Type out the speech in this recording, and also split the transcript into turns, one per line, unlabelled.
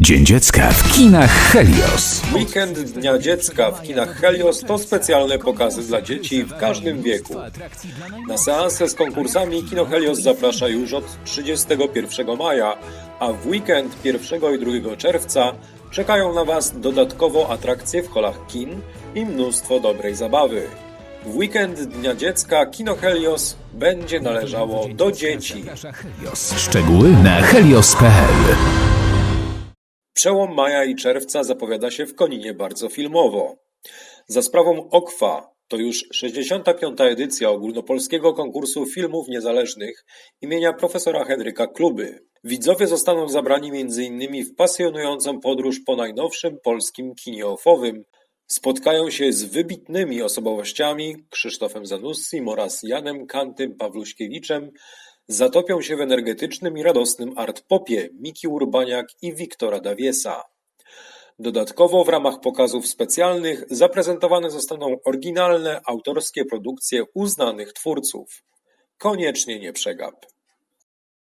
Dzień Dziecka w kinach Helios.
Weekend Dnia Dziecka w kinach Helios to specjalne pokazy dla dzieci w każdym wieku. Na seanse z konkursami Kino Helios zaprasza już od 31 maja, a w weekend 1 i 2 czerwca czekają na Was dodatkowo atrakcje w holach kin i mnóstwo dobrej zabawy. W weekend Dnia Dziecka Kino Helios będzie należało do dzieci.
Szczegóły na helios.pl
Przełom maja i czerwca zapowiada się w Koninie bardzo filmowo. Za sprawą OKWA to już 65. edycja ogólnopolskiego konkursu filmów niezależnych imienia profesora Henryka Kluby. Widzowie zostaną zabrani m.in. w pasjonującą podróż po najnowszym polskim kinie offowym. Spotkają się z wybitnymi osobowościami Krzysztofem Zanussim oraz Janem Kantym Pawluśkiewiczem, zatopią się w energetycznym i radosnym art-popie Miki Urbaniak i Wiktora Dawiesa. Dodatkowo w ramach pokazów specjalnych zaprezentowane zostaną oryginalne autorskie produkcje uznanych twórców. Koniecznie nie przegap.